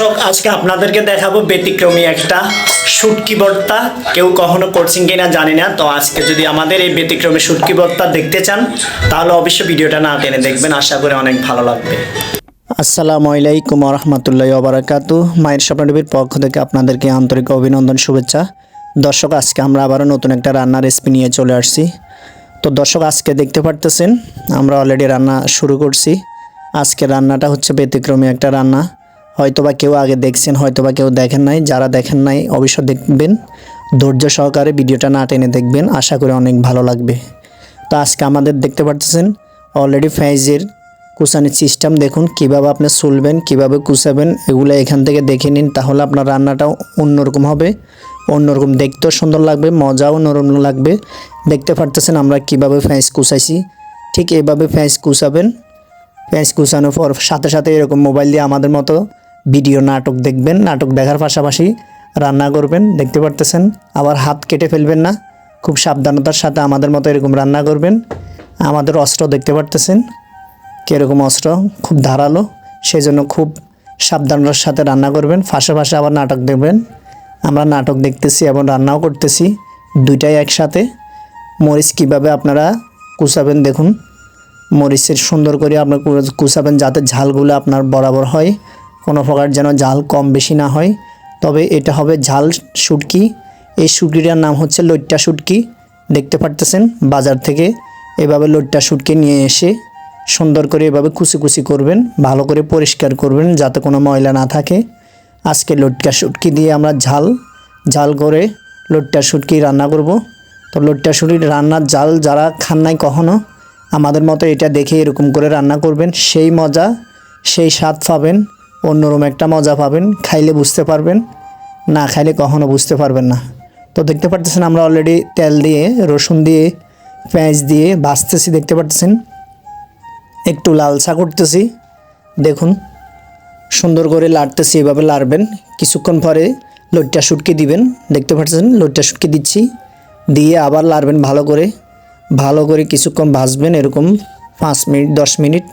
দর্শক, আজকে আপনাদেরকে দেখাবো ব্যতিক্রমী একটা শুটকি ভর্তা কেউ কখনো করছেন কিনা জানি না, তো আজকে যদি আমাদের এই ব্যতিক্রমী শুটকি ভর্তা দেখতে চান, তাহলে অবশ্যই ভিডিওটা না টেনে দেখবেন, আশা করি অনেক ভালো লাগবে। আসসালামু আলাইকুম রহমতুল্লাহ ওবরাকাতু মায়ের স্বপ্ন টিভির পক্ষ থেকে আপনাদেরকে আন্তরিক অভিনন্দন, শুভেচ্ছা। দর্শক, আজকে আমরা আবারও নতুন একটা রান্নার রেসিপি নিয়ে চলে আসছি। তো দর্শক, আজকে দেখতে পারতেছেন, আমরা অলরেডি রান্না শুরু করছি। আজকে রান্নাটা হচ্ছে ব্যতিক্রমী একটা রান্না। হয়তোবা কেউ আগে দেখছেন, হয়তোবা কেউ দেখেন নাই। যারা দেখেন নাই, অবশ্যই দেখবেন। ধৈর্য সহকারে ভিডিওটা না টেনে দেখবেন। আশা করি অনেক ভালো লাগবে। তো আজকে আমাদের দেখতে পারতেছেন অলরেডি ফ্যাইজের কুচানির সিস্টেম দেখুন, কীভাবে আপনি চুলবেন, কীভাবে কুচাবেন এগুলো এখান থেকে দেখে নিন, তাহলে আপনার রান্নাটাও অন্যরকম হবে। অন্যরকম দেখতেও সুন্দর লাগবে, মজাও নরম লাগবে। দেখতে পারতেছেন আমরা কীভাবে ফ্যাঁস কুচাইছি ঠিক এভাবে ফ্যাঁস কুচাবেন ফ্যাঁস কুচানোর পর সাথে সাথে এরকম মোবাইল দিয়ে আমাদের মতো ভিডিও নাটক দেখবেন, নাটক দেখার পাশাপাশি রান্না করবেন, দেখতে পারতেছেন। আবার হাত কেটে ফেলবেন না, খুব সাবধানতার সাথে আমাদের মতো এরকম রান্না করবেন। আমাদের অস্ত্র দেখতে পারতেছেন, কীরকম অস্ত্র, খুব ধারালো সেই জন্য খুব সাবধানতার সাথে রান্না করবেন। ফাঁসে ফাঁসে আবার নাটক দেখবেন। আমরা নাটক দেখতেছি এবং রান্নাও করতেছি, দুইটাই একসাথে। মরিচ কীভাবে আপনারা কুচাবেন দেখুন। মরিচের সুন্দর করে আপনার কুচাবেন যাতে ঝালগুলো আপনার বরাবর হয়। কোনো প্রকার যেন ঝাল কম বেশি না হয়। তবে এটা হবে ঝাল শুটকি। এই শুটকিটার নাম হচ্ছে লইট্টা শুটকি। দেখতে পারতেছেন? বাজার থেকে এভাবে লইট্টা শুটকি নিয়ে এসে সুন্দর করে এভাবে কুচি কুচি করবেন, ভালো করে পরিষ্কার করবেন যাতে কোনো ময়লা না থাকে। আজকে লটকা শুটকি দিয়ে আমরা ঝাল ঝাল করে লটকা শুটকি রান্না করব। তো লটকা শুটকির রান্নার জাল যারা খান নাই কখনো, আমাদের মতো এটা দেখে এরকম করে রান্না করবেন। সেই মজা, সেই স্বাদ পাবেন। অন্যরকম একটা মজা পাবেন, খাইলে বুঝতে পারবেন, না খাইলে কখনও বুঝতে পারবেন না। তো দেখতে পারতেছেন আমরা অলরেডি তেল দিয়ে, রসুন দিয়ে, পেঁয়াজ দিয়ে ভাজতেছি, দেখতে পারতেছেন? একটু লালসা করতেছি, দেখুন। সুন্দর করে লাড়তেছি, এভাবে লাড়বেন। কিছুক্ষণ পরে লইট্টা শুটকি দিবেন, দেখতে পাচ্ছেন লইট্টা শুটকি দিচ্ছি, দিয়ে আবার লাড়বেন ভালো করে। ভালো করে কিছুক্ষণ ভাজবেন, এরকম পাঁচ মিনিট, দশ মিনিট।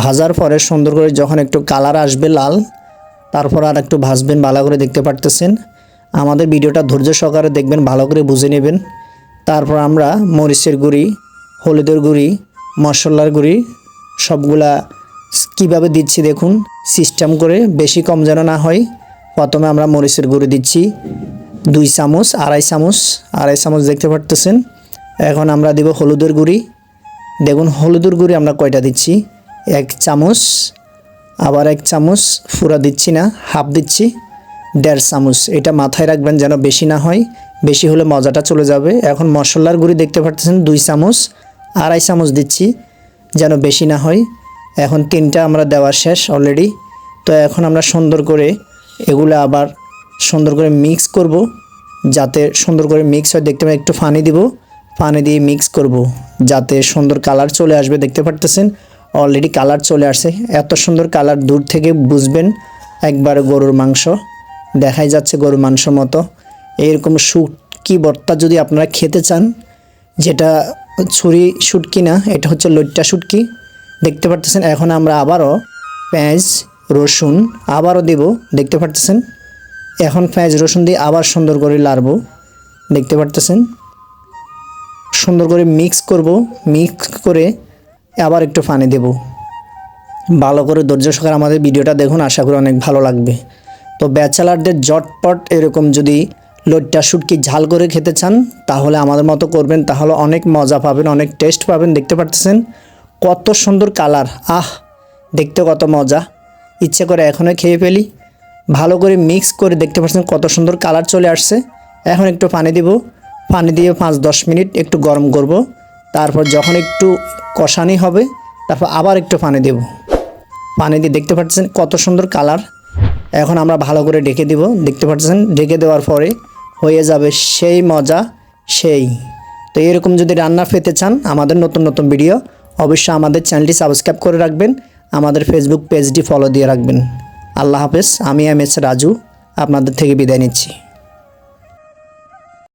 ভাজার পরে সুন্দর করে যখন একটু কালার আসবে লাল, তারপর আর একটু ভাজবেন, ভালো করে দেখতে পারতেছেন। আমাদের ভিডিওটা ধৈর্য সহকারে দেখবেন, ভালো করে বুঝে নেবেন। তারপর আমরা মরিচের গুঁড়ি, হলুদের গুঁড়ি, মশলার গুঁড়ি, সবগুলা কীভাবে দিচ্ছি দেখুন সিস্টেম করে বেশি কম যেন না হয়। প্রথমে আমরা মরিচের গুঁড়ি দিচ্ছি দুই চামচ, আড়াই চামচ আড়াই চামচ দেখতে পারতেছেন। এখন আমরা দিব হলুদের গুঁড়ি। দেখুন, হলুদের গুঁড়ি আমরা কয়টা দিচ্ছি? এক চামচ, আবার এক চামচ ফুরা দিচ্ছি না, হাফ দিচ্ছি, দেড় চামচ। এটা মাথায় রাখবেন যেন বেশি না হয়, বেশি হলে মজাটা চলে যাবে। এখন মশলার গুঁড়ি দেখতে পাচ্ছেন দুই চামচ, আড়াই চামচ দিচ্ছি যেন বেশি না হয়। এখন তিনটা আমরা দেওয়া শেষ অলরেডি তো এখন আমরা সুন্দর করে এগুলো আবার সুন্দর করে মিক্স করব, যাতে সুন্দর করে মিক্স হয়। দেখতে একটু পানি দিব, পানি দিয়ে মিক্স করব, যাতে সুন্দর কালার চলে আসবে। দেখতে পারতেছেন অলরেডি কালার চলে আসছে এত সুন্দর কালার দূর থেকে বুঝবেন একবার গরুর মাংস। দেখাই যাচ্ছে গরুর মাংস মতো। এরকম শুটকি ভর্তা যদি আপনারা খেতে চান, যেটা ছুরি শুটকি না, এটা হচ্ছে লইট্টা শুটকি। দেখতে পারতেছেন, এখন আমরা আবারও পেঁয়াজ, রসুন আবারও দেব। দেখতে পারতেছেন, এখন পেঁয়াজ, রসুন দিয়ে আবার সুন্দর করে লাড়বো। দেখতে পারতেছেন, সুন্দর করে মিক্স করব। মিক্স করে আবার একটু পানি দেব। ভালো করে ধৈর্য সহকারে আমাদের ভিডিওটা দেখুন, আশা করি অনেক ভালো লাগবে। তো ব্যাচেলারদের জটপট এরকম যদি লোটটা শুটকি ঝাল করে খেতে চান, তাহলে আমাদের মতো করবেন, তাহলে অনেক মজা পাবেন, অনেক টেস্ট পাবেন, দেখতে পারতেছেন? কত সুন্দর কালার, আহ! দেখতে কত মজা। ইচ্ছে করে এখনই খেয়ে ফেলি। ভালো করে মিক্স করে দেখতে পাচ্ছেন কত সুন্দর কালার চলে আসছে। এখন একটু পানি দিব। পানি দিয়ে পাঁচ দশ মিনিট একটু গরম করব। তারপর যখন একটু কষানি হবে, তারপর আবার একটু পানি দেব। পানি দিয়ে দেখতে পাচ্ছেন কত সুন্দর কালার। এখন আমরা ভালো করে ডেকে দিব। দেখতে পাচ্ছেন ডেকে দেওয়ার পরে হয়ে যাবে সেই মজা, সেই। তো এরকম যদি রান্না পেতে চান আমাদের নতুন নতুন ভিডিও, অবশ্যই আমাদের চ্যানেলটি সাবস্ক্রাইব করে রাখবেন, আমাদের ফেসবুক পেজটি ফলো দিয়ে রাখবেন। আল্লাহ হাফেজ, আমি এম এস রাজু, আপনাদের থেকে বিদায় নিচ্ছি।